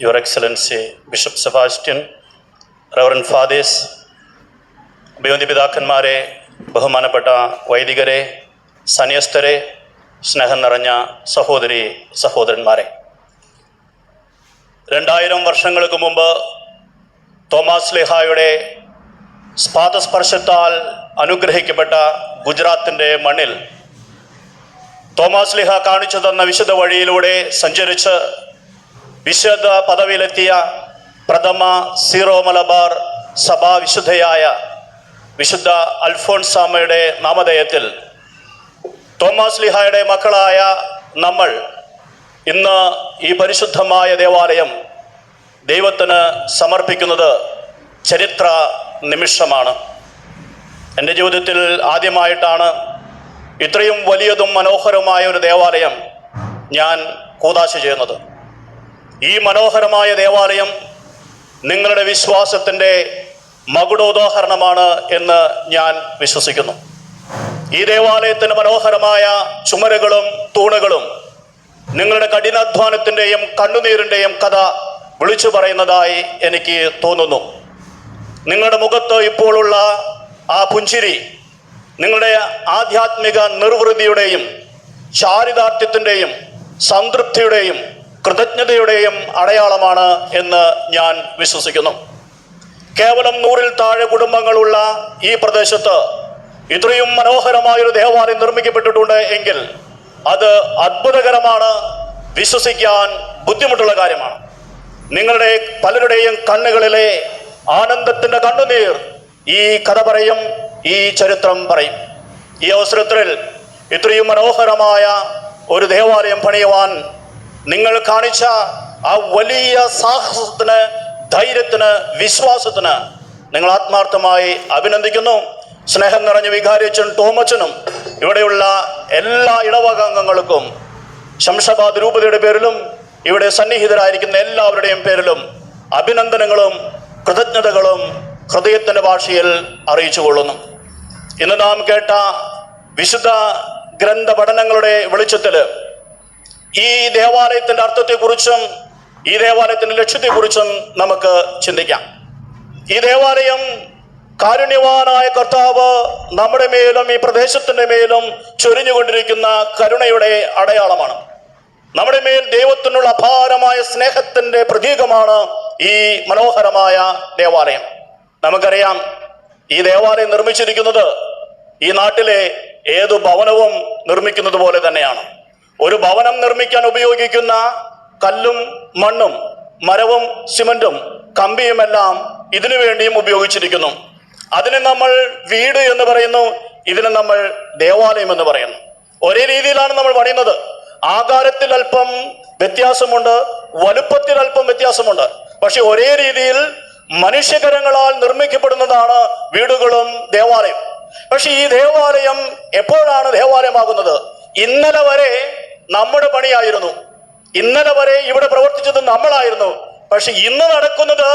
Your Excellency Bishop Sebastian, Reverend ഫാദേസ് അഭിവന്തി പിതാക്കന്മാരെ ബഹുമാനപ്പെട്ട വൈദികരെ സന്യസ്തരെ സ്നേഹം നിറഞ്ഞ സഹോദരി സഹോദരന്മാരെ. രണ്ടായിരം വർഷങ്ങൾക്ക് മുമ്പ് തോമാസ് ലേഹായുടെ സ്പാദസ്പർശത്താൽ അനുഗ്രഹിക്കപ്പെട്ട ഗുജറാത്തിന്റെ മണ്ണിൽ തോമാസ് ലിഹ കാണിച്ചു തന്ന വിശുദ്ധ വഴിയിലൂടെ സഞ്ചരിച്ച് വിശുദ്ധ പദവിയിലെത്തിയ പ്രഥമ സീറോ മലബാർ സഭാ വിശുദ്ധയായ വിശുദ്ധ അൽഫോൺസാമയുടെ നാമധേയത്തിൽ തോമസ് ലിഹായുടെ മക്കളായ നമ്മൾ ഇന്ന് ഈ പരിശുദ്ധമായ ദേവാലയം ദൈവത്തിന് സമർപ്പിക്കുന്നത് ചരിത്ര നിമിഷമാണ്. എന്റെ ജീവിതത്തിൽ ആദ്യമായിട്ടാണ് ഇത്രയും വലിയതും മനോഹരവുമായ ഒരു ദേവാലയം ഞാൻ കൂതാശ ചെയ്യുന്നത്. ഈ മനോഹരമായ ദേവാലയം നിങ്ങളുടെ വിശ്വാസത്തിന്റെ മകുടോദാഹരണമാണ് എന്ന് ഞാൻ വിശ്വസിക്കുന്നു. ഈ ദേവാലയത്തിന് മനോഹരമായ ചുമരുകളും തൂണുകളും നിങ്ങളുടെ കഠിനാധ്വാനത്തിന്റെയും കണ്ണുനീരിന്റെയും കഥ വിളിച്ചു പറയുന്നതായി എനിക്ക് തോന്നുന്നു. നിങ്ങളുടെ മുഖത്ത് ഇപ്പോഴുള്ള ആ പുഞ്ചിരി നിങ്ങളുടെ ആധ്യാത്മിക നിർവൃതിയുടെയും ചാരിതാർത്ഥ്യത്തിന്റെയും സംതൃപ്തിയുടെയും കൃതജ്ഞതയുടെയും അടയാളമാണ് എന്ന് ഞാൻ വിശ്വസിക്കുന്നു. കേവലം നൂറിൽ താഴെ കുടുംബങ്ങളുള്ള ഈ പ്രദേശത്ത് ഇത്രയും മനോഹരമായൊരു ദേവാലയം നിർമ്മിക്കപ്പെട്ടിട്ടുണ്ട് എങ്കിൽ അത് അത്ഭുതകരമാണ് വിശ്വസിക്കാൻ ബുദ്ധിമുട്ടുള്ള കാര്യമാണ്. നിങ്ങളുടെ പലരുടെയും കണ്ണുകളിലെ ആനന്ദത്തിന്റെ കണ്ണുനീർ ഈ കഥ പറയും ഈ ചരിത്രം പറയും. ഈ അവസരത്തിൽ ഇത്രയും മനോഹരമായ ഒരു ദേവാലയം പണിയുവാൻ നിങ്ങൾ കാണിച്ച ആ വലിയ സാഹസത്തിന് ധൈര്യത്തിന് വിശ്വാസത്തിന് നിങ്ങൾ ആത്മാർത്ഥമായി അഭിനന്ദിക്കുന്നു. സ്നേഹം നിറഞ്ഞ വികാരിച്ചൻ തോമച്ചനും ഇവിടെയുള്ള എല്ലാ ഇടവകാംഗങ്ങൾക്കും ശംഷബാദ് രൂപതയുടെ പേരിലും ഇവിടെ സന്നിഹിതരായിരിക്കുന്ന എല്ലാവരുടെയും പേരിലും അഭിനന്ദനങ്ങളും കൃതജ്ഞതകളും ഹൃദയത്തിന്റെ ഭാഷയിൽ അറിയിച്ചു കൊള്ളുന്നു. ഇന്ന് നാം കേട്ട വിശുദ്ധ ഗ്രന്ഥ പഠനങ്ങളുടെ വെളിച്ചത്തിൽ ഈ ദേവാലയത്തിന്റെ അർത്ഥത്തെക്കുറിച്ചും ഈ ദേവാലയത്തിന്റെ ലക്ഷ്യത്തെക്കുറിച്ചും നമുക്ക് ചിന്തിക്കാം. ഈ ദേവാലയം കാരുണ്യവാനായ കർത്താവ് നമ്മുടെ മേലും ഈ പ്രദേശത്തിന്റെ മേലും ചൊരിഞ്ഞുകൊണ്ടിരിക്കുന്ന കരുണയുടെ അടയാളമാണ്. നമ്മുടെ മേൽ ദൈവത്തിനുള്ള അപാരമായ സ്നേഹത്തിന്റെ പ്രതീകമാണ് ഈ മനോഹരമായ ദേവാലയം. നമുക്കറിയാം ഈ ദേവാലയം നിർമ്മിച്ചിരിക്കുന്നത് ഈ നാട്ടിലെ ഏതു ഭവനവും നിർമ്മിക്കുന്നത് പോലെ തന്നെയാണ്. ഒരു ഭവനം നിർമ്മിക്കാൻ ഉപയോഗിക്കുന്ന കല്ലും മണ്ണും മരവും സിമന്റും കമ്പിയുമെല്ലാം ഇതിനു വേണ്ടിയും ഉപയോഗിച്ചിരിക്കുന്നു. അതിനെ നമ്മൾ വീട് എന്ന് പറയുന്നു ഇതിനെ നമ്മൾ ദേവാലയം എന്ന് പറയുന്നു. ഒരേ രീതിയിലാണ് നമ്മൾ പണിയുന്നത്. ആകാരത്തിൽ അല്പം വ്യത്യാസമുണ്ട് വലുപ്പത്തിൽ അല്പം വ്യത്യാസമുണ്ട്. പക്ഷെ ഒരേ രീതിയിൽ മനുഷ്യകരങ്ങളാൽ നിർമ്മിക്കപ്പെടുന്നതാണ് വീടുകളും ദേവാലയം. പക്ഷെ ഈ ദേവാലയം എപ്പോഴാണ് ദേവാലയമാകുന്നത്? ഇന്നലെ വരെ നമ്മുടെ പണിയായിരുന്നു. ഇന്നലെ വരെ ഇവിടെ പ്രവർത്തിച്ചത് നമ്മളായിരുന്നു. പക്ഷെ ഇന്ന് നടക്കുന്നത്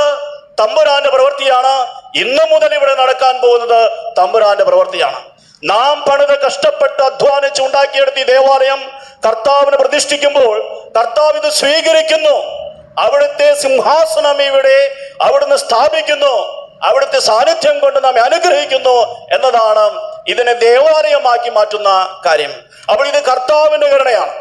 തമ്പുരാന്റെ പ്രവൃത്തിയാണ്. ഇന്ന് മുതൽ ഇവിടെ നടക്കാൻ പോകുന്നത് തമ്പുരാന്റെ പ്രവൃത്തിയാണ്. നാം പണിത് കഷ്ടപ്പെട്ട് അധ്വാനിച്ച് ഉണ്ടാക്കിയെടുത്ത ഈ ദേവാലയം കർത്താവിനെ പ്രതിഷ്ഠിക്കുമ്പോൾ കർത്താവ് ഇത് സ്വീകരിക്കുന്നു. അവിടുത്തെ സിംഹാസനം ഇവിടെ അവിടുന്ന് സ്ഥാപിക്കുന്നു. അവിടുത്തെ സാന്നിധ്യം കൊണ്ട് നാം അനുഗ്രഹിക്കുന്നു എന്നതാണ് ഇതിനെ ദേവാലയമാക്കി മാറ്റുന്ന കാര്യം. അപ്പോൾ ഇത് കർത്താവിന്റെ കരുണയാണ്.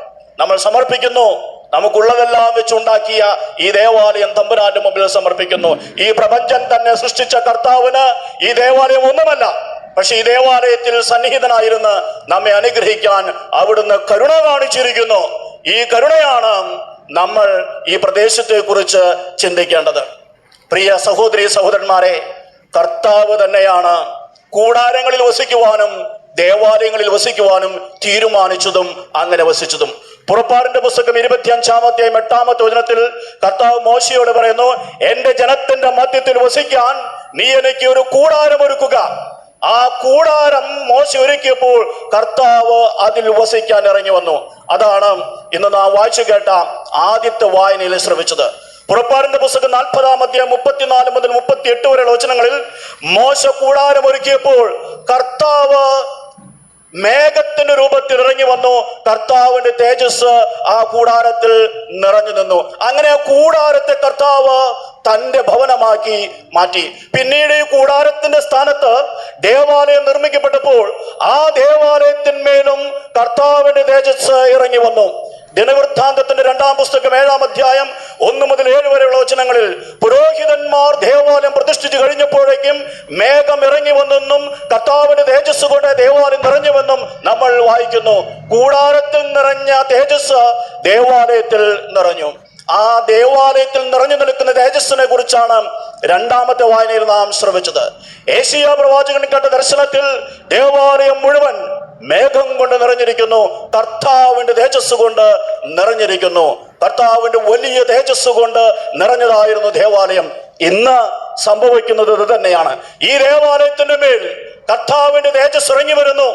നമ്മൾ സമർപ്പിക്കുന്നു. നമുക്കുള്ളതെല്ലാം വെച്ചുണ്ടാക്കിയ ഈ ദേവാലയം തമ്പുരാന്റെ മുമ്പിൽ സമർപ്പിക്കുന്നു. ഈ പ്രപഞ്ചം തന്നെ സൃഷ്ടിച്ച കർത്താവിന് ഈ ദേവാലയം ഒന്നുമല്ല. പക്ഷെ ഈ ദേവാലയത്തിൽ സന്നിഹിതനായിരുന്ന് നമ്മെ അനുഗ്രഹിക്കാൻ അവിടുന്ന് കരുണ കാണിച്ചിരിക്കുന്നു. ഈ കരുണയാണ് നമ്മൾ ഈ പ്രദേശത്തെ കുറിച്ച് ചിന്തിക്കേണ്ടത്. പ്രിയ സഹോദരി സഹോദരന്മാരെ കർത്താവ് തന്നെയാണ് കൂടാരങ്ങളിൽ വസിക്കുവാനും ദേവാലയങ്ങളിൽ വസിക്കുവാനും തീരുമാനിച്ചതും അങ്ങനെ വസിച്ചതും. പുറപ്പാടിന്റെ പുസ്തകം ഇരുപത്തിയഞ്ചാമത്തെയും എട്ടാമത്തെ വചനത്തിൽ കർത്താവ് മോശയോട് പറയുന്നു എന്റെ ജനത്തിന്റെ മധ്യത്തിൽ വസിക്കാൻ നീ എനിക്ക് ഒരു കൂടാരം ഒരുക്കുക. ആ കൂടാരം മോശ ഒരുക്കിയപ്പോൾ കർത്താവ് അതിൽ വസിക്കാൻ ഇറങ്ങി വന്നു. അതാണ് ഇന്ന് നാം വായിച്ചു കേട്ട ആദ്യത്തെ വായനയിൽ ശ്രമിച്ചത് പുറപ്പാടിന്റെ പുസ്തകം നാൽപ്പതാം അധ്യായം മുപ്പത്തിനാല് മുതൽ മുപ്പത്തി എട്ട് വരെയുള്ള വചനങ്ങളിൽ മോശ കൂടാരം ഒരുക്കിയപ്പോൾ കർത്താവ് മേഘത്തിന്റെ രൂപത്തിൽ ഇറങ്ങി വന്നു. കർത്താവിന്റെ തേജസ് ആ കൂടാരത്തിൽ നിറഞ്ഞു നിന്നു. അങ്ങനെ കൂടാരത്തെ കർത്താവ് തന്റെ ഭവനമാക്കി മാറ്റി. പിന്നീട് ഈ കൂടാരത്തിന്റെ സ്ഥാനത്ത് ദേവാലയം നിർമ്മിക്കപ്പെട്ടപ്പോൾ ആ ദേവാലയത്തിന്മേലും കർത്താവിന്റെ തേജസ് ഇറങ്ങി വന്നു. ദിനവൃത്താന്തത്തിന്റെ രണ്ടാം പുസ്തകം ഏഴാം അധ്യായം ഒന്ന് മുതൽ ഏഴ് വരെയുള്ള വചനങ്ങളിൽ പുരോഹിതന്മാർ ദേവാലയം പ്രതിഷ്ഠിച്ചു കഴിഞ്ഞപ്പോഴേക്കും മേഘം ഇറങ്ങി വന്നെന്നും കർത്താവിന്റെ തേജസ് കൊണ്ട് ദേവാലയം നിറഞ്ഞുവെന്നും നമ്മൾ വായിക്കുന്നു. കൂടാരത്തിൽ നിറഞ്ഞ തേജസ് ദേവാലയത്തിൽ നിറഞ്ഞു. ആ ദേവാലയത്തിൽ നിറഞ്ഞു നിൽക്കുന്ന തേജസ്സിനെ കുറിച്ചാണ് രണ്ടാമത്തെ വായനയിൽ നാം ശ്രമിച്ചത് ഏഷ്യ പ്രവാചകൻ കണ്ട ദർശനത്തിൽ ദേവാലയം മുഴുവൻ മേഘം കൊണ്ട് നിറഞ്ഞിരിക്കുന്നു. കർത്താവിന്റെ തേജസ് കൊണ്ട് നിറഞ്ഞിരിക്കുന്നു. കർത്താവിന്റെ വലിയ തേജസ് കൊണ്ട് നിറഞ്ഞതായിരുന്നു ദേവാലയം. ഇന്ന് സംഭവിക്കുന്നത് ഇത് തന്നെയാണ്. ഈ ദേവാലയത്തിന്റെ മേൽ കർത്താവിന്റെ തേജസ് ഇറങ്ങി വരുന്നു.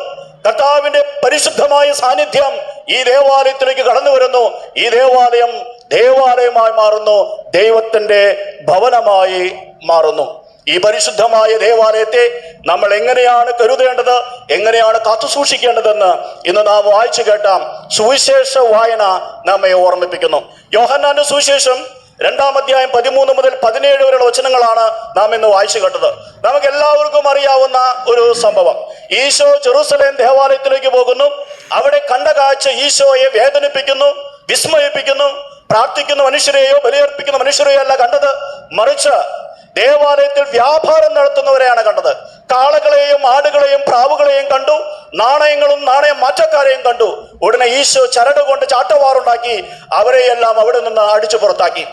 കർത്താവിന്റെ പരിശുദ്ധമായ സാന്നിധ്യം ഈ ദേവാലയത്തിലേക്ക് കടന്നു വരുന്നു. ഈ ദേവാലയം ദേവാലയമായി മാറുന്നു ദൈവത്തിന്റെ ഭവനമായി മാറുന്നു. ഈ പരിശുദ്ധമായ ദേവാലയത്തെ നമ്മൾ എങ്ങനെയാണ് കരുതേണ്ടത് എങ്ങനെയാണ് കാത്തു സൂക്ഷിക്കേണ്ടതെന്ന് ഇന്ന് നാം വായിച്ചു കേട്ടാം. സുവിശേഷ വായന നമ്മെ ഓർമ്മിപ്പിക്കുന്നു. യോഹന്നാന്റെ സുവിശേഷം രണ്ടാം അധ്യായം പതിമൂന്ന് മുതൽ പതിനേഴ് വരെയുള്ള വചനങ്ങളാണ് നാം ഇന്ന് വായിച്ചു കേട്ടത്. നമുക്ക് എല്ലാവർക്കും അറിയാവുന്ന ഒരു സംഭവം. ഈശോ ജെറൂസലേം ദേവാലയത്തിലേക്ക് പോകുന്നു. അവിടെ കണ്ട കാഴ്ച ഈശോയെ വേദനിപ്പിക്കുന്നു വിസ്മയിപ്പിക്കുന്നു പ്രാർത്ഥിക്കുന്ന മനുഷ്യരെയോ ബലിയർപ്പിക്കുന്ന മനുഷ്യരെയോ അല്ല കണ്ടത്. മറിച്ച് ദേവാലയത്തിൽ വ്യാപാരം നടത്തുന്നവരെയാണ് കണ്ടത്. കാളകളെയും ആടുകളെയും പ്രാവുകളെയും കണ്ടു. നാണയങ്ങളും നാണയ മാറ്റക്കാരെയും കണ്ടു. ഉടനെ ഈശോ ചരട് കൊണ്ട് ചാട്ടവാറുണ്ടാക്കി അവരെയെല്ലാം അവിടെ നിന്ന് അടിച്ചു പുറത്താക്കി.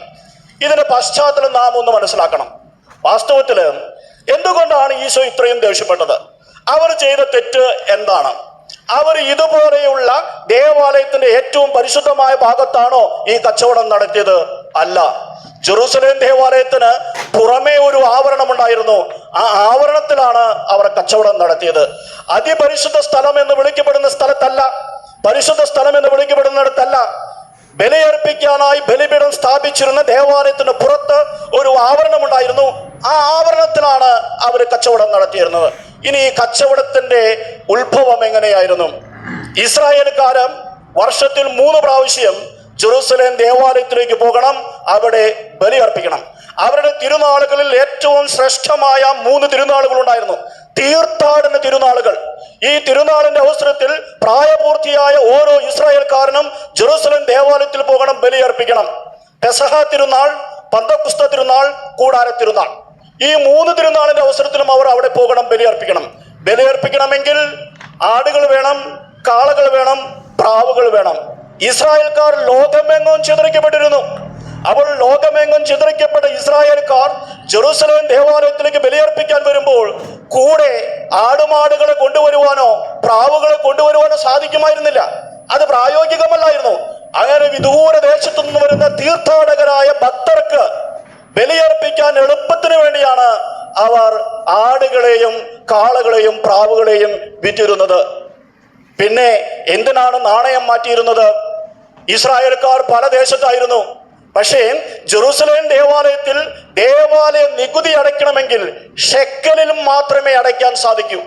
ഇതിന്റെ പശ്ചാത്തലം നാം ഒന്ന് മനസ്സിലാക്കണം. വാസ്തവത്തിൽ എന്തുകൊണ്ടാണ് ഈശോ ഇത്രയും ദേഷ്യപ്പെട്ടത്? അവർ ചെയ്ത തെറ്റ് എന്താണ്? അവർ ഇതുപോലെയുള്ള ദേവാലയത്തിന്റെ ഏറ്റവും പരിശുദ്ധമായ ഭാഗത്താണോ ഈ കച്ചവടം നടത്തിയത്? അല്ല. ജെറൂസലേം ദേവാലയത്തിന് പുറമേ ഒരു ആവരണം ഉണ്ടായിരുന്നു. ആ ആവരണത്തിലാണ് അവർ കച്ചവടം നടത്തിയത്. അതിപരിശുദ്ധ സ്ഥലം എന്ന് വിളിക്കപ്പെടുന്ന സ്ഥലത്തല്ല. പരിശുദ്ധ സ്ഥലം എന്ന് വിളിക്കപ്പെടുന്നിടത്തല്ല. ബലിയർപ്പിക്കാനായി ബലിപീഠം സ്ഥാപിച്ചിരുന്ന ദേവാലയത്തിന് പുറത്ത് ഒരു ആവരണമുണ്ടായിരുന്നു ആ ആവരണത്തിലാണ് അവർ കച്ചവടം നടത്തിയിരുന്നത്. ഇനി ഈ കച്ചവടത്തിന്റെ ഉത്ഭവം എങ്ങനെയായിരുന്നു? ഇസ്രായേൽക്കാരൻ വർഷത്തിൽ മൂന്ന് പ്രാവശ്യം ജെറൂസലേം ദേവാലയത്തിലേക്ക് പോകണം അവിടെ ബലിയർപ്പിക്കണം അവരുടെ തിരുനാളുകളിൽ ഏറ്റവും ശ്രേഷ്ഠമായ മൂന്ന് തിരുനാളുകൾ ഉണ്ടായിരുന്നു. തീർത്ഥാടന തിരുനാളുകൾ. ഈ തിരുനാളിന്റെ അവസരത്തിൽ പ്രായപൂർത്തിയായ ഓരോ ഇസ്രായേൽക്കാരനും ജെറൂസലേം ദേവാലയത്തിൽ പോകണം ബലിയർപ്പിക്കണം പെസഹ തിരുനാൾ പന്തക്കുസ്ത തിരുനാൾ കൂടാര തിരുനാൾ. ഈ മൂന്ന് തിരുനാളിന്റെ അവസരത്തിലും അവർ അവിടെ പോകണം ബലിയർപ്പിക്കണം. ബലിയർപ്പിക്കണമെങ്കിൽ ആടുകൾ വേണം കാളകൾ വേണം പ്രാവുകൾ വേണം. ഇസ്രായേൽക്കാർ ലോകമെങ്ങും ചിതറിക്കപ്പെട്ടിരുന്നു. അപ്പോൾ ലോകമെങ്ങും ചിതറിക്കപ്പെട്ട ഇസ്രായേൽക്കാർ ജെറൂസലേം ദേവാലയത്തിലേക്ക് ബലിയർപ്പിക്കാൻ വരുമ്പോൾ കൂടെ ആടുമാടുകളെ കൊണ്ടുവരുവാനോ പ്രാവുകളെ കൊണ്ടുവരുവാനോ സാധിക്കുമായിരുന്നില്ല. അത് പ്രായോഗികമല്ലായിരുന്നു. അങ്ങനെ വിദൂര ദേശത്തു നിന്ന് വരുന്ന തീർത്ഥാടകരായ ഭക്തർക്ക് ബലിയർപ്പിക്കാൻ എളുപ്പത്തിൽ അവർ ആടുകളെയും കാളകളെയും പ്രാവുകളെയും വിറ്റിരുന്നത്. പിന്നെ എന്തിനാണ് നാണയം മാറ്റിയിരുന്നത്? ഇസ്രായേൽക്കാർ പല ദേശത്തായിരുന്നു. പക്ഷേ ജെറൂസലേം ദേവാലയത്തിൽ ദേവാലയ നികുതി അടയ്ക്കണമെങ്കിൽ ഷെക്കലിൽ മാത്രമേ അടയ്ക്കാൻ സാധിക്കൂ.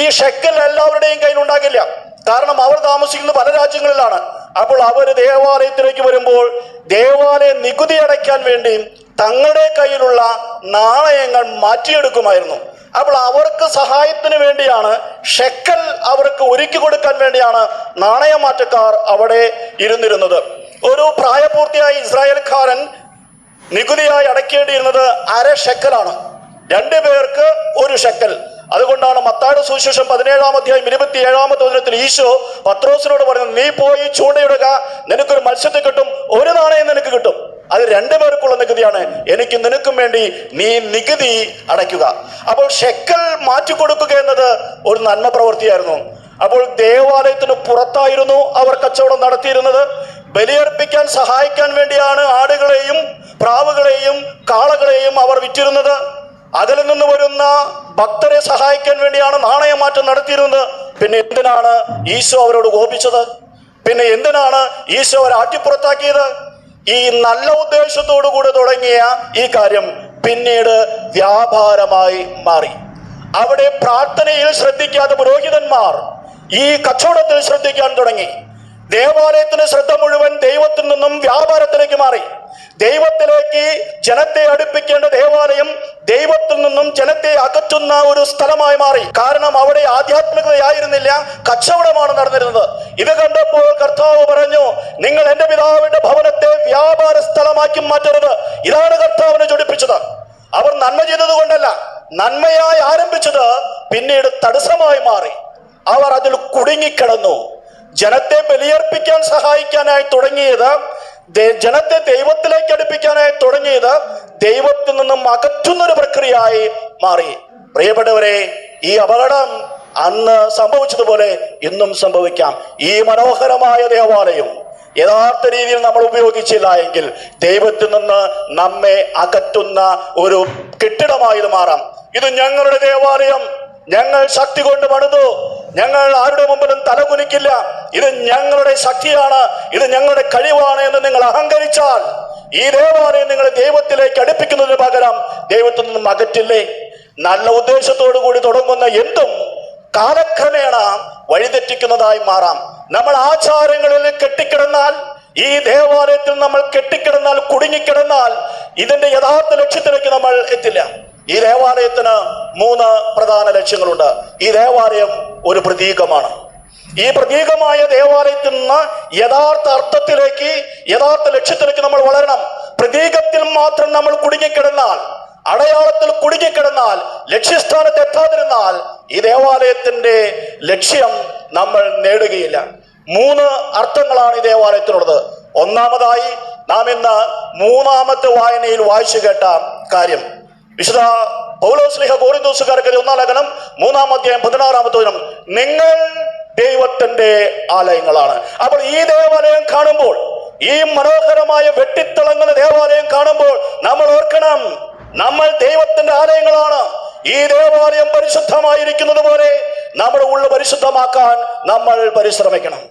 ഈ ഷെക്കൽ എല്ലാവരുടെയും കയ്യിൽ ഉണ്ടാകില്ല. കാരണം അവർ താമസിക്കുന്നത് പല രാജ്യങ്ങളിലാണ്. അപ്പോൾ അവർ ദേവാലയത്തിലേക്ക് വരുമ്പോൾ ദേവാലയ നികുതി അടയ്ക്കാൻ വേണ്ടി തങ്ങളുടെ കയ്യിലുള്ള നാണയങ്ങൾ മാറ്റിയെടുക്കുമായിരുന്നു. അപ്പോൾ അവർക്ക് സഹായത്തിന് വേണ്ടിയാണ് ഷെക്കൽ അവർക്ക് ഒരുക്കി കൊടുക്കാൻ വേണ്ടിയാണ് നാണയമാറ്റക്കാർ അവിടെ ഇരുന്നിരുന്നത്. ഒരു പ്രായപൂർത്തിയായ ഇസ്രായേൽക്കാരൻ നികുതിയായി അടയ്ക്കേണ്ടിയിരുന്നത് അര ഷെക്കലാണ്. രണ്ടു പേർക്ക് ഒരു ഷെക്കൽ. അതുകൊണ്ടാണ് മത്താട് സുവിശേഷം പതിനേഴാം അധ്യായം ഇരുപത്തി ഏഴാമത്തെ വചനത്തിൽ ഈശോ പത്രോസിനോട് പറഞ്ഞു നീ പോയി ചൂണ്ടയിടുക നിനക്കൊരു മത്സ്യത്തെ കിട്ടും ഒരു നാണയം നിനക്ക് കിട്ടും. അത് രണ്ടു പേർക്കുള്ള നികുതിയാണ്. എനിക്ക് നിനക്കും വേണ്ടി നീ നികുതി അടയ്ക്കുക. അപ്പോൾ ഷെക്കൽ മാറ്റിക്കൊടുക്കുക എന്നത് ഒരു നന്മ പ്രവൃത്തിയായിരുന്നു. അപ്പോൾ ദേവാലയത്തിന് പുറത്തായിരുന്നു അവർ കച്ചവടം നടത്തിയിരുന്നത്. ബലിയർപ്പിക്കാൻ സഹായിക്കാൻ വേണ്ടിയാണ് ആടുകളെയും പ്രാവുകളെയും കാളകളെയും അവർ വിറ്റിരുന്നത്. അതിൽ നിന്ന് വരുന്ന ഭക്തരെ സഹായിക്കാൻ വേണ്ടിയാണ് നാണയമാറ്റം നടത്തിയിരുന്നത്. പിന്നെ എന്തിനാണ് ഈശോ അവരോട് കോപിച്ചത്? പിന്നെ എന്തിനാണ് ഈശോ അവരെ ആട്ടിപ്പുറത്താക്കിയത്? ഈ നല്ല ഉദ്ദേശത്തോടു കൂടെ തുടങ്ങിയ ഈ കാര്യം പിന്നീട് വ്യാപാരമായി മാറി. അവിടെ പ്രാർത്ഥനയിൽ ശ്രദ്ധിക്കാത്ത പുരോഹിതന്മാർ ഈ കച്ചവടത്തിൽ ശ്രദ്ധിക്കാൻ തുടങ്ങി. ദേവാലയത്തിന് ശ്രദ്ധ മുഴുവൻ ദൈവത്തിൽ നിന്നും വ്യാപാരത്തിലേക്ക് മാറി. ദൈവത്തിലേക്ക് ജനത്തെ അടുപ്പിക്കേണ്ട ദേവാലയം ദൈവത്തിൽ നിന്നും ജനത്തെ അകറ്റുന്ന ഒരു സ്ഥലമായി മാറി. കാരണം അവിടെ ആധ്യാത്മികതയായിരുന്നില്ല കച്ചവടമാണ് നടന്നിരുന്നത്. ഇത് കണ്ടപ്പോൾ കർത്താവ് പറഞ്ഞു നിങ്ങൾ എന്റെ പിതാവിന്റെ ഭവനത്തെ വ്യാപാര സ്ഥലമാക്കി മാറ്റരുത്. ഇതാണ് കർത്താവിനെ ചൊടിപ്പിച്ചത്. അവർ നന്മ ചെയ്തത് കൊണ്ടല്ല നന്മയായി ആരംഭിച്ചത് പിന്നീട് തടസ്സമായി മാറി. അവർ അതിൽ കുടുങ്ങിക്കിടന്നു. ജനത്തെ ബലിയർപ്പിക്കാൻ സഹായിക്കാനായി തുടങ്ങിയത് ജനത്തെ ദൈവത്തിലേക്ക് അടുപ്പിക്കാനായി തുടങ്ങിയത് ദൈവത്തിൽ നിന്നും അകറ്റുന്ന ഒരു പ്രക്രിയയായി മാറി. പ്രിയപ്പെട്ടവരെ ഈ അപകടം അന്ന് സംഭവിച്ചതുപോലെ ഇന്നും സംഭവിക്കാം. ഈ മനോഹരമായ ദേവാലയം യഥാർത്ഥ രീതിയിൽ നമ്മൾ ഉപയോഗിച്ചില്ല എങ്കിൽ ദൈവത്തിൽ നിന്ന് നമ്മെ അകറ്റുന്ന ഒരു കെട്ടിടമായി ഇത് മാറാം. ഇത് ഞങ്ങളുടെ ദേവാലയം. ഞങ്ങൾ ശക്തി കൊണ്ട് പണിതു ഞങ്ങൾ ആരുടെ മുമ്പിലും തലകുനിക്കില്ല. ഇത് ഞങ്ങളുടെ ശക്തിയാണ്. ഇത് ഞങ്ങളുടെ കഴിവാണ് എന്ന് നിങ്ങൾ അഹങ്കരിച്ചാൽ ഈ ദേവാലയം നിങ്ങൾ ദൈവത്തിലേക്ക് അടുപ്പിക്കുന്നതിന് പകരം ദൈവത്തിൽ നിന്നും അകറ്റില്ലേ? നല്ല ഉദ്ദേശത്തോടു കൂടി തുടങ്ങുന്ന എന്തും കാലക്രമേണ വഴിതെറ്റിക്കുന്നതായി മാറാം. നമ്മൾ ആചാരങ്ങളിൽ കെട്ടിക്കിടന്നാൽ ഈ ദേവാലയത്തിൽ നമ്മൾ കെട്ടിക്കിടന്നാൽ കുടുങ്ങിക്കിടന്നാൽ ഇതിന്റെ യഥാർത്ഥ ലക്ഷ്യത്തിലേക്ക് നമ്മൾ എത്തില്ല. ഈ ദേവാലയത്തിന് മൂന്ന് പ്രധാന ലക്ഷ്യങ്ങളുണ്ട്. ഈ ദേവാലയം ഒരു പ്രതീകമാണ്. ഈ പ്രതീകമായ ദേവാലയത്തിൽ നിന്ന് യഥാർത്ഥ അർത്ഥത്തിലേക്ക് യഥാർത്ഥ ലക്ഷ്യത്തിലേക്ക് നമ്മൾ വളരണം. പ്രതീകത്തിൽ മാത്രം നമ്മൾ കുടുങ്ങിക്കിടന്നാൽ അടയാളത്തിൽ കുടുങ്ങിക്കിടന്നാൽ ലക്ഷ്യസ്ഥാനത്ത് എത്താതിരുന്നാൽ ഈ ദേവാലയത്തിന്റെ ലക്ഷ്യം നമ്മൾ നേടുകയില്ല. മൂന്ന് അർത്ഥങ്ങളാണ് ഈ ദേവാലയത്തിനുള്ളത് ഒന്നാമതായി നാം ഇന്ന് മൂന്നാമത്തെ വായനയിൽ വായിച്ചു കേട്ട കാര്യം. വിശുദ്ധ പൗലോസ്ലിഹ കോറിന്തോസുകാർക്ക് ഒന്നാം ലേഖനം മൂന്നാം അധ്യായം പതിനാറാമത്തെ ദിനം നിങ്ങൾ ദൈവത്തിന്റെ ആലയങ്ങളാണ്. അപ്പോൾ ഈ ദേവാലയം കാണുമ്പോൾ ഈ മനോഹരമായ വെട്ടിത്തിളങ്ങുന്ന ദേവാലയം കാണുമ്പോൾ നമ്മൾ ഓർക്കണം നമ്മൾ ദൈവത്തിന്റെ ആലയങ്ങളാണ്. ഈ ദേവാലയം പരിശുദ്ധമായിരിക്കുന്നത് പോലെ നമ്മുടെ ഉള്ളു പരിശുദ്ധമാക്കാൻ നമ്മൾ പരിശ്രമിക്കണം.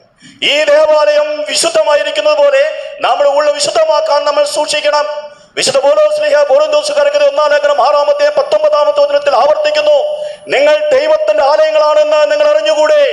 ഈ ദേവാലയം വിശുദ്ധമായിരിക്കുന്നത് പോലെ നമ്മുടെ ഉള്ളു വിശുദ്ധമാക്കാൻ നമ്മൾ സൂക്ഷിക്കണം. വിശുദ്ധ പോലോസ്ലിഹ പോലന്തോസുകാർക്ക് ഒന്നാം ലേഖനം ആറാമത്തെ പത്തൊമ്പതാമത്തെ വചനത്തിൽ ആവർത്തിക്കുന്നു. നിങ്ങൾ ദൈവത്തിന്റെ ആലയങ്ങളാണെന്ന് നിങ്ങൾ അറിഞ്ഞുകൂടെ?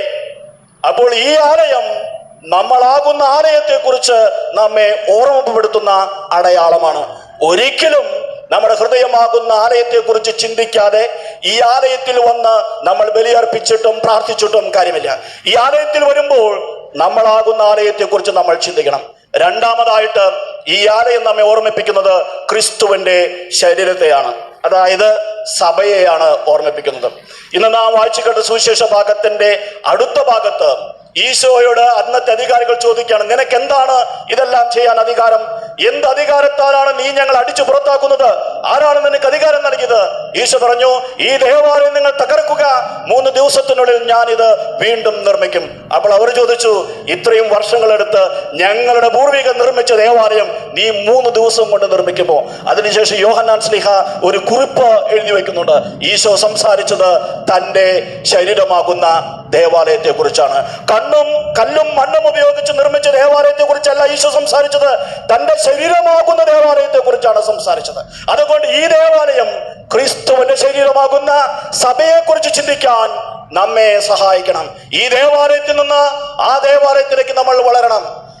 അപ്പോൾ ഈ ആലയം നമ്മളാകുന്ന ആലയത്തെ കുറിച്ച് നമ്മെ ഓർമ്മപ്പെടുത്തുന്ന അടയാളമാണ്. ഒരിക്കലും നമ്മുടെ ഹൃദയമാകുന്ന ആലയത്തെ കുറിച്ച് ചിന്തിക്കാതെ ഈ ആലയത്തിൽ വന്ന് നമ്മൾ ബലിയർപ്പിച്ചിട്ടും പ്രാർത്ഥിച്ചിട്ടും കാര്യമില്ല. ഈ ആലയത്തിൽ വരുമ്പോൾ നമ്മളാകുന്ന ആലയത്തെ കുറിച്ച് നമ്മൾ ചിന്തിക്കണം. രണ്ടാമതായിട്ട് ഈ ആലയം നമ്മെ ഓർമ്മിപ്പിക്കുന്നത് ക്രിസ്തുവിന്റെ ശരീരത്തെയാണ്. അതായത് സഭയെയാണ് ഓർമ്മിപ്പിക്കുന്നത്. ഇന്ന് നാം വായിച്ചു കേട്ട സുവിശേഷ ഭാഗത്തിന്റെ അടുത്ത ഭാഗത്ത് ഈശോയോട് അന്നത്തെ അധികാരികൾ ചോദിക്കുകയാണ് നിനക്ക് എന്താണ് ഇതെല്ലാം ചെയ്യാൻ അധികാരം? എന്ത് അധികാരത്താലാണ് നീ ഞങ്ങൾ അടിച്ചു പുറത്താക്കുന്നത്? ആരാണ് നിനക്ക് അധികാരം നൽകിയത്? ഈശോ പറഞ്ഞു ഈ ദേവാലയം നിങ്ങൾ തകർക്കുക. മൂന്ന് ദിവസത്തിനുള്ളിൽ ഞാൻ ഇത് വീണ്ടും നിർമ്മിക്കും. അപ്പോൾ അവർ ചോദിച്ചു ഇത്രയും വർഷങ്ങളെടുത്ത് ഞങ്ങളുടെ പൂർവികർ നിർമ്മിച്ച ദേവാലയം നീ മൂന്ന് ദിവസം കൊണ്ട് നിർമ്മിക്കുമ്പോൾ അതിനുശേഷം യോഹന്നാൻ സ്ലിഹ ഒരു കുറിപ്പ് എഴുതി വെക്കുന്നുണ്ട്. ഈശോ സംസാരിച്ചത് തന്റെ ശരീരമാകുന്ന ദേവാലയത്തെ കുറിച്ചാണ് കണ്ണും കല്ലും മണ്ണും ഉപയോഗിച്ച് നിർമ്മിച്ച ദേവാലയത്തെ കുറിച്ചല്ല ഈശോ സംസാരിച്ചത്. തന്റെ ശരീരമാകുന്ന ദേവാലയത്തെ കുറിച്ചാണ് സംസാരിച്ചത്. അതുകൊണ്ട് ഈ ദേവാലയം ക്രിസ്തുവിന്റെ ശരീരമാകുന്ന സഭയെക്കുറിച്ച് ചിന്തിക്കാൻ നമ്മെ സഹായിക്കണം. ഈ ദേവാലയത്തിൽ നിന്ന് ആ ദേവാലയത്തിലേക്ക് നമ്മൾ വളരണം.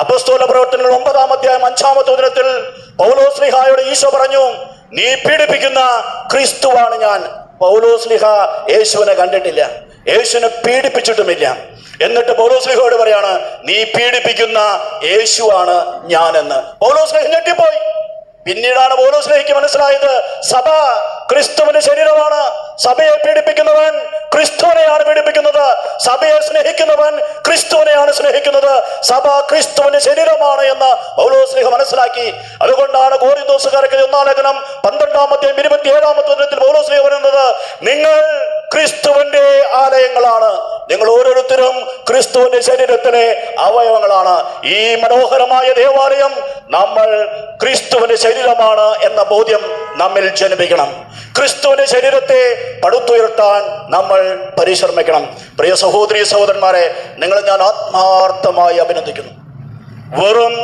അപസ്തോല പ്രവർത്തനങ്ങൾ ഒമ്പതാം അധ്യായം അഞ്ചാമത്തെ ദിനത്തിൽ പൗലോസ്ലിഹായോട് ഈശോ പറഞ്ഞു നീ പീഡിപ്പിക്കുന്ന ക്രിസ്തുവാണ് ഞാൻ. പൗലോസ്ലിഹ യേശുവിനെ കണ്ടിട്ടില്ല. യേശുവിനെ പീഡിപ്പിച്ചിട്ടുമില്ല. എന്നിട്ട് പൗലോസ്ലിഹയോട് പറയാണ് നീ പീഡിപ്പിക്കുന്ന യേശുവാണ് ഞാനെന്ന്. പൗലോസ്ലിഹ ഞെട്ടിപ്പോയി. പിന്നീടാണ് പൗലോസ്ലിഹയ്ക്ക് മനസ്സിലായത് സഭ ക്രിസ്തുവിന്റെ ശരീരമാണ്. സഭയെ പീഡിപ്പിക്കുന്നവൻ ക്രിസ്തുവിനെയാണ് പീഡിപ്പിക്കുന്നത്. സഭയെ സ്നേഹിക്കുന്നവൻ ക്രിസ്തുവിനെയാണ് സ്നേഹിക്കുന്നത്. സഭ ക്രിസ്തുവിന്റെ ശരീരമാണ് എന്ന് പൗലോസ്ലിഹ മനസ്സിലാക്കി. അതുകൊണ്ടാണ് ഗോരിന്തോസുകാർക്ക് ഒന്നാം ലേഖനം ഇരുപത്തിയേഴാമത്തെ ദിനത്തിൽ പൗലോസ്ലിഹ പറയുന്നത് നിങ്ങൾ ക്രിസ്തുവിന്റെ ആലയങ്ങളാണ്. നിങ്ങൾ ഓരോരുത്തരും ക്രിസ്തുവിന്റെ ശരീരത്തിലെ അവയവങ്ങളാണ്. ഈ മനോഹരമായ ദേവാലയം നമ്മൾ ക്രിസ്തുവിന്റെ ശരീരമാണ് എന്ന ബോധ്യം നമ്മിൽ ജനിപ്പിക്കണം. ക്രിസ്തുവിന്റെ ശരീരത്തെ പടുത്തുയർത്താൻ നമ്മൾ പരിശ്രമിക്കണം. പ്രിയ സഹോദരി സഹോദരന്മാരെ നിങ്ങൾ ഞാൻ ആത്മാർത്ഥമായി അഭിനന്ദിക്കുന്നു. വെറും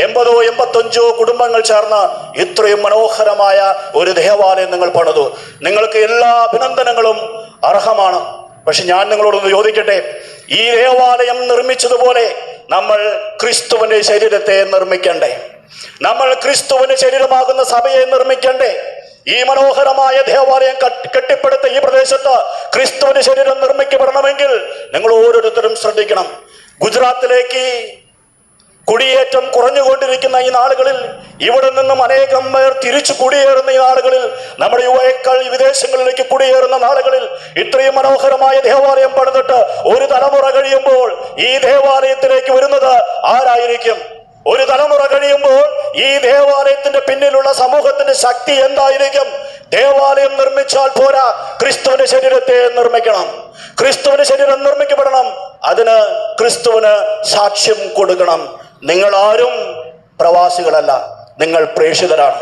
എൺപതോ എൺപത്തഞ്ചോ കുടുംബങ്ങൾ ചേർന്ന് ഇത്രയും മനോഹരമായ ഒരു ദേവാലയം നിങ്ങൾ പണിതു. നിങ്ങൾക്ക് എല്ലാ അഭിനന്ദനങ്ങളും അർഹമാണ്. പക്ഷെ ഞാൻ നിങ്ങളോടൊന്ന് ചോദിക്കട്ടെ? ഈ ദേവാലയം നിർമ്മിച്ചതുപോലെ നമ്മൾ ക്രിസ്തുവിന്റെ ശരീരത്തെ നിർമ്മിക്കണ്ടേ? നമ്മൾ ക്രിസ്തുവിന്റെ ശരീരമാകുന്ന സഭയെ നിർമ്മിക്കണ്ടേ? ഈ മനോഹരമായ ദേവാലയം കെട്ടിപ്പടുത്ത ഈ പ്രദേശത്ത് ക്രിസ്തുവിന്റെ ശരീരം നിർമ്മിക്കപ്പെടണമെങ്കിൽ നിങ്ങൾ ഓരോരുത്തരും ശ്രദ്ധിക്കണം. ഗുജറാത്തിലേക്ക് കുടിയേറ്റം കുറഞ്ഞുകൊണ്ടിരിക്കുന്ന ഈ നാളുകളിൽ ഇവിടെ നിന്നും അനേകം പേർ തിരിച്ചു കുടിയേറുന്ന ഈ നാളുകളിൽ നമ്മുടെ യുവാക്കൾ വിദേശങ്ങളിലേക്ക് കുടിയേറുന്ന നാളുകളിൽ ഇത്രയും മനോഹരമായ ദേവാലയം പണിതിട്ട് ഒരു തലമുറ കഴിയുമ്പോൾ ഈ ദേവാലയത്തിലേക്ക് വരുന്നത് ആരായിരിക്കും? ഒരു തലമുറ കഴിയുമ്പോൾ ഈ ദേവാലയത്തിന്റെ പിന്നിലുള്ള സമൂഹത്തിന്റെ ശക്തി എന്തായിരിക്കും? ദേവാലയം നിർമ്മിച്ചാൽ പോരാ ക്രിസ്തുവിന്റെ ശരീരത്തെ നിർമ്മിക്കണം. ക്രിസ്തുവിന്റെ ശരീരം നിർമ്മിക്കപ്പെടണം അതിന് ക്രിസ്തുവിന് സാക്ഷ്യം കൊടുക്കണം. നിങ്ങൾ ആരും പ്രവാസികളല്ല നിങ്ങൾ പ്രേക്ഷിതരാണ്.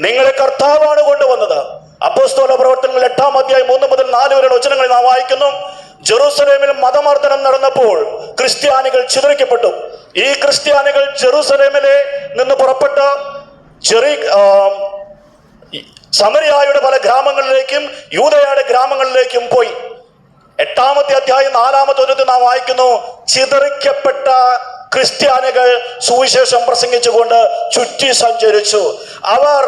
നിങ്ങളെ കർത്താവാണ് കൊണ്ടുവന്നത്. അപ്പോസ്തോല പ്രവർത്തനങ്ങൾ എട്ടാം അധ്യായം മൂന്ന് മുതൽ നാല് വരെയുള്ള വചനങ്ങളിൽ നാം വായിക്കുന്നു. ജെറൂസലേമിൽ മതമർദ്ദനം നടന്നപ്പോൾ ക്രിസ്ത്യാനികൾ ചിതറിക്കപ്പെട്ടു. ഈ ക്രിസ്ത്യാനികൾ ജെറൂസലേമിലെ നിന്ന് പുറപ്പെട്ട് ചെറി സമരിയായുടെ പല ഗ്രാമങ്ങളിലേക്കും യൂതയുടെ ഗ്രാമങ്ങളിലേക്കും പോയി. എട്ടാമത്തെ അധ്യായം നാലാമത്തെ ഒരു നാം വായിക്കുന്നു ചിതറിക്കപ്പെട്ട ക്രിസ്ത്യാനികൾ സുവിശേഷം പ്രസംഗിച്ചുകൊണ്ട് ചുറ്റി സഞ്ചരിച്ചു. അവർ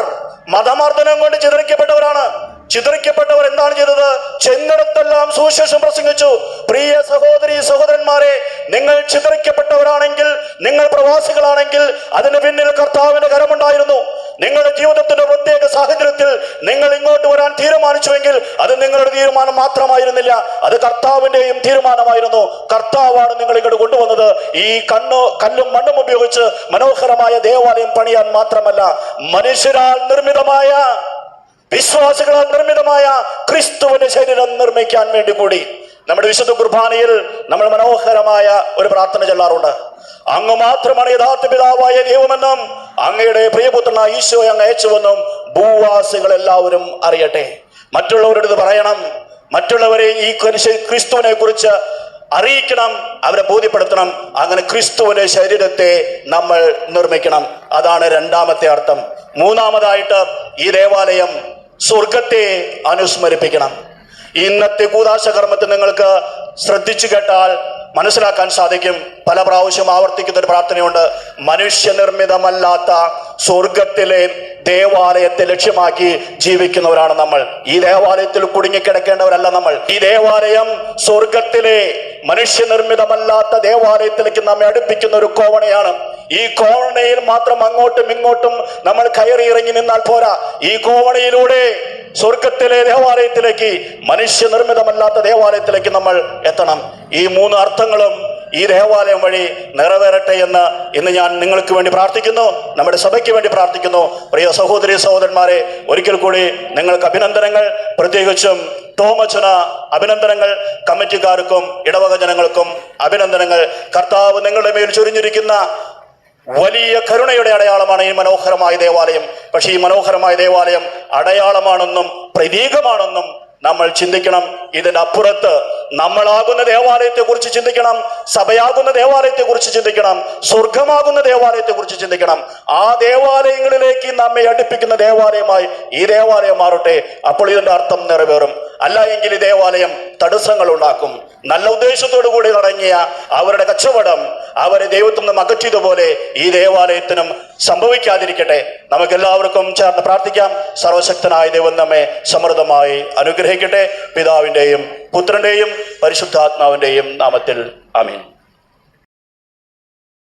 മതമർദ്ദനം കൊണ്ട് ചിതറിക്കപ്പെട്ടവരാണ്. ചിതറിക്കപ്പെട്ടവർ എന്താണ് ചെയ്തത്? ചെന്നിടത്തെല്ലാം സുവിശേഷം പ്രസംഗിച്ചു. പ്രിയ സഹോദരി സഹോദരന്മാരെ നിങ്ങൾ ചിതറിക്കപ്പെട്ടവരാണെങ്കിൽ നിങ്ങൾ പ്രവാസികളാണെങ്കിൽ അതിന് പിന്നിൽ കർത്താവിന്റെ കരമുണ്ടായിരുന്നു. നിങ്ങളുടെ ജീവിതത്തിന്റെ പ്രത്യേക സാഹചര്യത്തിൽ നിങ്ങൾ ഇങ്ങോട്ട് വരാൻ തീരുമാനിച്ചുവെങ്കിൽ അത് നിങ്ങളുടെ തീരുമാനം മാത്രമായിരുന്നില്ല. അത് കർത്താവിന്റെയും തീരുമാനമായിരുന്നു. കർത്താവാണ് നിങ്ങൾ ഇങ്ങോട്ട് കൊണ്ടുവന്നത്. ഈ കണ്ണു കല്ലും മണ്ണും ഉപയോഗിച്ച് മനോഹരമായ ദേവാലയം പണിയാൻ മാത്രമല്ല മനുഷ്യരാൽ നിർമ്മിതമായ വിശ്വാസികളാൽ നിർമ്മിതമായ ക്രിസ്തുവിന്റെ ശരീരം നിർമ്മിക്കാൻ വേണ്ടി കൂടി. നമ്മുടെ വിശുദ്ധ കുർബാനയിൽ നമ്മൾ മനോഹരമായ ഒരു പ്രാർത്ഥന ചൊല്ലാറുണ്ട്. അങ്ങ് മാത്രമാണ് യഥാർത്ഥ പിതാവായ ദൈവമെന്നും അങ്ങയുടെ പ്രിയപുത്രനായ ഈശോയെ അങ്ങ് അയച്ചുവെന്നും ഭൂവാസികൾ എല്ലാവരും അറിയട്ടെ. മറ്റുള്ളവരുടെ ഇത് പറയണം. മറ്റുള്ളവരെ ഈ ക്രിസ്തുവിനെ കുറിച്ച് അറിയിക്കണം. അവരെ ബോധ്യപ്പെടുത്തണം. അങ്ങനെ ക്രിസ്തുവിന്റെ ശരീരത്തെ നമ്മൾ നിർമ്മിക്കണം. അതാണ് രണ്ടാമത്തെ അർത്ഥം. മൂന്നാമതായിട്ട് ഈ ദേവാലയം സ്വർഗത്തെ അനുസ്മരിപ്പിക്കണം. ഇന്നത്തെ കൂതാശ കർമ്മത്തിൽ നിങ്ങൾക്ക് ശ്രദ്ധിച്ചു കേട്ടാൽ മനസ്സിലാക്കാൻ സാധിക്കും. പല പ്രാവശ്യം ആവർത്തിക്കുന്ന ഒരു പ്രാർത്ഥനയുണ്ട്. മനുഷ്യനിർമ്മിതമല്ലാത്ത സ്വർഗത്തിലെ ദേവാലയത്തെ ലക്ഷ്യമാക്കി ജീവിക്കുന്നവരാണ് നമ്മൾ. ഈ ദേവാലയത്തിൽ കുടുങ്ങിക്കിടക്കേണ്ടവരല്ല നമ്മൾ. ഈ ദേവാലയം സ്വർഗത്തിലെ മനുഷ്യനിർമ്മിതമല്ലാത്ത ദേവാലയത്തിലേക്ക് നമ്മെ അടുപ്പിക്കുന്ന ഒരു കോവണയാണ്. ഈ കോവണയിൽ മാത്രം അങ്ങോട്ടും ഇങ്ങോട്ടും നമ്മൾ കയറി ഇറങ്ങി നിന്നാൽ പോരാ. ഈ കോവണയിലൂടെ സ്വർഗത്തിലെ ദേവാലയത്തിലേക്ക് മനുഷ്യനിർമ്മിതമല്ലാത്ത ദേവാലയത്തിലേക്ക് നമ്മൾ എത്തണം. ഈ മൂന്ന് അർത്ഥങ്ങളും ഈ ദേവാലയം വഴി നിറവേറട്ടെ എന്ന് ഇന്ന് ഞാൻ നിങ്ങൾക്ക് വേണ്ടി പ്രാർത്ഥിക്കുന്നു നമ്മുടെ സഭയ്ക്ക് വേണ്ടി പ്രാർത്ഥിക്കുന്നു. പ്രിയ സഹോദരി സഹോദരന്മാരെ ഒരിക്കൽ കൂടി നിങ്ങൾക്ക് അഭിനന്ദനങ്ങൾ. പ്രത്യേകിച്ചും തോമച്ചന അഭിനന്ദനങ്ങൾ. കമ്മിറ്റിക്കാർക്കും ഇടവക ജനങ്ങൾക്കും അഭിനന്ദനങ്ങൾ. കർത്താവ് നിങ്ങളുടെ മേൽ ചൊരിഞ്ഞിരിക്കുന്ന വലിയ കരുണയുടെ അടയാളമാണ് ഈ മനോഹരമായ ദേവാലയം. പക്ഷേ ഈ മനോഹരമായ ദേവാലയം അടയാളമാണെന്നും പ്രതീകമാണെന്നും നമ്മൾ ചിന്തിക്കണം. ഇതിനപ്പുറത്ത് നമ്മളാകുന്ന ദേവാലയത്തെ കുറിച്ച് ചിന്തിക്കണം സഭയാകുന്ന ദേവാലയത്തെ കുറിച്ച് ചിന്തിക്കണം സ്വർഗമാകുന്ന ദേവാലയത്തെ കുറിച്ച് ചിന്തിക്കണം. ആ ദേവാലയങ്ങളിലേക്ക് നമ്മെ അടുപ്പിക്കുന്ന ദേവാലയമായി ഈ ദേവാലയം മാറട്ടെ. അപ്പോൾ ഇതിന്റെ അർത്ഥം നിറവേറും. അല്ല എങ്കിൽ ഈ ദേവാലയം തടസ്സങ്ങൾ ഉണ്ടാക്കും. നല്ല ഉദ്ദേശത്തോടു കൂടി തുടങ്ങിയ അവരുടെ കച്ചവടം അവരെ ദൈവത്തിൽ നിന്നും അകറ്റിയതുപോലെ ഈ ദേവാലയത്തിനും സംഭവിക്കാതിരിക്കട്ടെ. നമുക്ക് എല്ലാവർക്കും ചേർന്ന് പ്രാർത്ഥിക്കാം. സർവശക്തനായ ദൈവം നമ്മെ സമൃദ്ധമായി അനുഗ്രഹിക്കട്ടെ. പിതാവിന്റെയും പുത്രന്റെയും പരിശുദ്ധാത്മാവിന്റെയും നാമത്തിൽ. ആമീൻ.